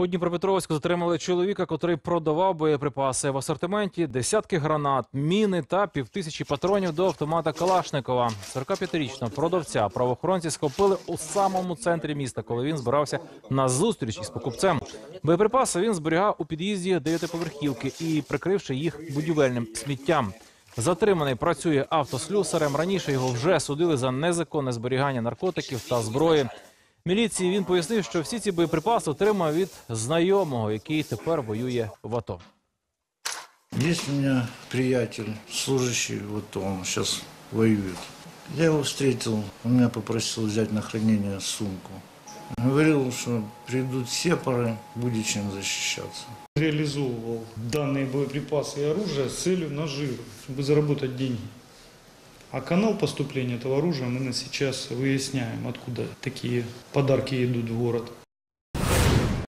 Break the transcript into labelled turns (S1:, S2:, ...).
S1: У Дніпропетровську затримали чоловіка, котрий продавав боєприпаси в асортименті, десятки гранат, міни та півтисячі патронів до автомата Калашникова. 45-річного продавця правоохоронці схопили у самому центрі міста, коли він збирався на зустріч із покупцем. Боєприпаси він зберігав у під'їзді дев'ятиповерхівки і прикривши їх будівельним сміттям. Затриманий працює автослюсарем. Раніше його вже судили за незаконне зберігання наркотиків та зброї. Міліції він пояснив, що всі ці боєприпаси отримав від знайомого, який тепер воює в АТО.
S2: Есть у меня приятель, служащий, вот он сейчас воюет. Я его встретил, он меня попросил взять на хранение сумку. Говорил, что придут сепары, будет чем защищаться.
S3: реализовывал данные боеприпасы и оружие с целью наживы, чтобы заработать деньги. А канал поступления этого оружия мы на сейчас выясняем, откуда такие подарки идут в город.